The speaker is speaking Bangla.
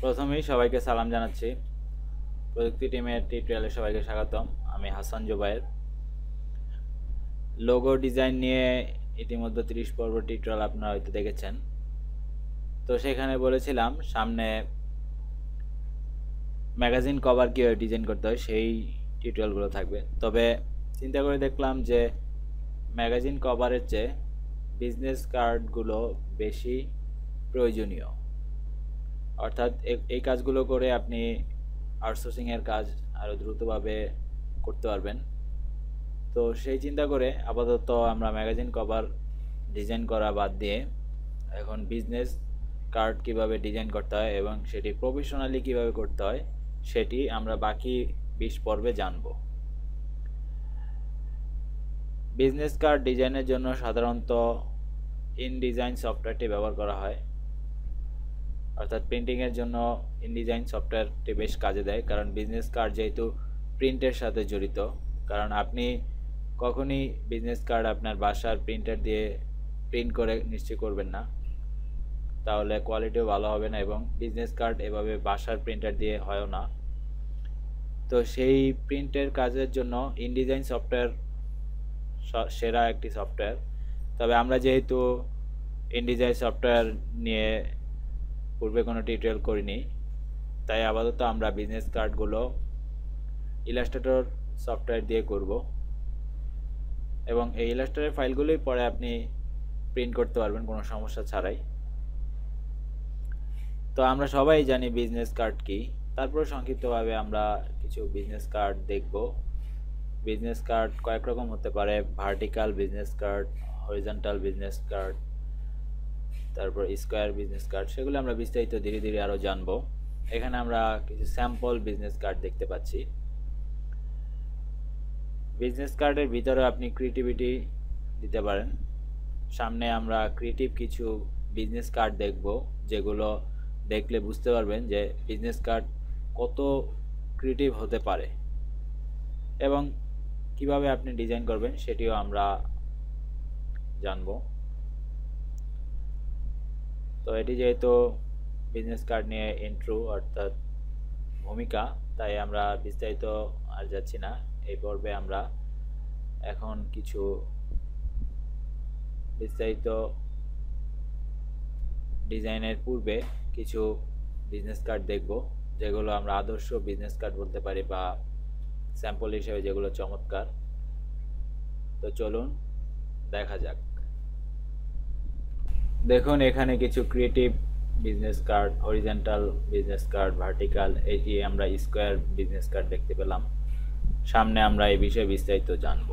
প্রথমেই সবাইকে সালাম জানাচ্ছি। প্রযুক্তি টিমের টিউটোরিয়ালে সবাইকে স্বাগতম। আমি হাসান জোবায়ের। লোগো ডিজাইন নিয়ে ইতিমধ্যে তিরিশ পর্ব টিউটোরিয়াল আপনারা হয়তো দেখেছেন। তো সেখানে বলেছিলাম, সামনে ম্যাগাজিন কভার কীভাবে ডিজাইন করতে হয় সেই টিউটোরিয়ালগুলো থাকবে। তবে চিন্তা করে দেখলাম যে ম্যাগাজিন কভারের চেয়ে বিজনেস কার্ডগুলো বেশি প্রয়োজনীয়। অর্থাৎ এই কাজগুলো করে আপনি আউটসোর্সিংয়ের কাজ আরও দ্রুতভাবে করতে পারবেন। তো সেই চিন্তা করে আপাতত আমরা ম্যাগাজিন কভার ডিজাইন করা বাদ দিয়ে এখন বিজনেস কার্ড কীভাবে ডিজাইন করতে হয় এবং সেটি প্রফেশনালি কীভাবে করতে হয় সেটি আমরা বাকি বিশ পর্বে জানব। বিজনেস কার্ড ডিজাইনের জন্য সাধারণত ইন ডিজাইন সফটওয়্যারটি ব্যবহার করা হয়। অর্থাৎ প্রিন্টিংয়ের জন্য ইনডিজাইন সফটওয়্যারটি বেশ কাজে দেয়, কারণ বিজনেস কার্ড যেহেতু প্রিন্টের সাথে জড়িত, কারণ আপনি কখনই বিজনেস কার্ড আপনার বাসার প্রিন্টার দিয়ে প্রিন্ট করে নিশ্চয় করবেন না। তাহলে কোয়ালিটিও ভালো হবে না এবং বিজনেস কার্ড এভাবে বাসার প্রিন্টার দিয়ে হয়ও না। তো সেই প্রিন্টের কাজের জন্য ইনডিজাইন সফটওয়্যার সেরা একটি সফটওয়্যার তবে আমরা যেহেতু ইনডিজাইন সফটওয়্যার নিয়ে পূর্বে কোনো টিউটোরিয়াল করিনি। তাই আপাতত আমরা বিজনেস কার্ডগুলো ইলাস্ট্রেটর সফটওয়্যার দিয়ে করব। এবং এই ইলাস্ট্রেটর ফাইলগুলোই পরে আপনি প্রিন্ট করতে পারবেন, কোনো সমস্যা ছাড়াই। তো আমরা সবাই জানি বিজনেস কার্ড কি। তারপর সংক্ষিপ্তভাবে আমরা কিছু বিজনেস কার্ড দেখব। বিজনেস কার্ড কয়েক রকম হতে পারে vertical business card horizontal business card তারপর স্কোয়ার বিজনেস কার্ড সেগুলো আমরা বিস্তারিত ধীরে ধীরে আরও জানব। এখানে আমরা কিছু স্যাম্পল বিজনেস কার্ড দেখতে পাচ্ছি। বিজনেস কার্ডের ভিতরে আপনি ক্রিয়েটিভিটি দিতে পারেন। সামনে আমরা ক্রিয়েটিভ কিছু বিজনেস কার্ড দেখব, যেগুলো দেখলে বুঝতে পারবেন যে বিজনেস কার্ড কত ক্রিয়েটিভ হতে পারে। এবং কীভাবে আপনি ডিজাইন করবেন, সেটিও আমরা জানব। তো এটি যেহেতু বিজনেস কার্ড নিয়ে ইন্ট্রো অর্থাৎ ভূমিকা, তাই আমরা বিস্তারিত আর যাচ্ছি না। এই পর্বে আমরা এখন কিছু বিস্তারিত ডিজাইনের পূর্বে কিছু বিজনেস কার্ড দেখব, যেগুলো আমরা আদর্শ বিজনেস কার্ড বলতে পারি বা স্যাম্পল হিসেবে যেগুলো চমৎকার। তো চলুন, দেখা যাক। দেখুন, এখানে কিছু creative business card horizontal business card vertical এই যে আমরা স্কোয়ার বিজনেস কার্ড দেখতে পেলাম। সামনে আমরা এই বিষয়ে বিস্তারিত জানব।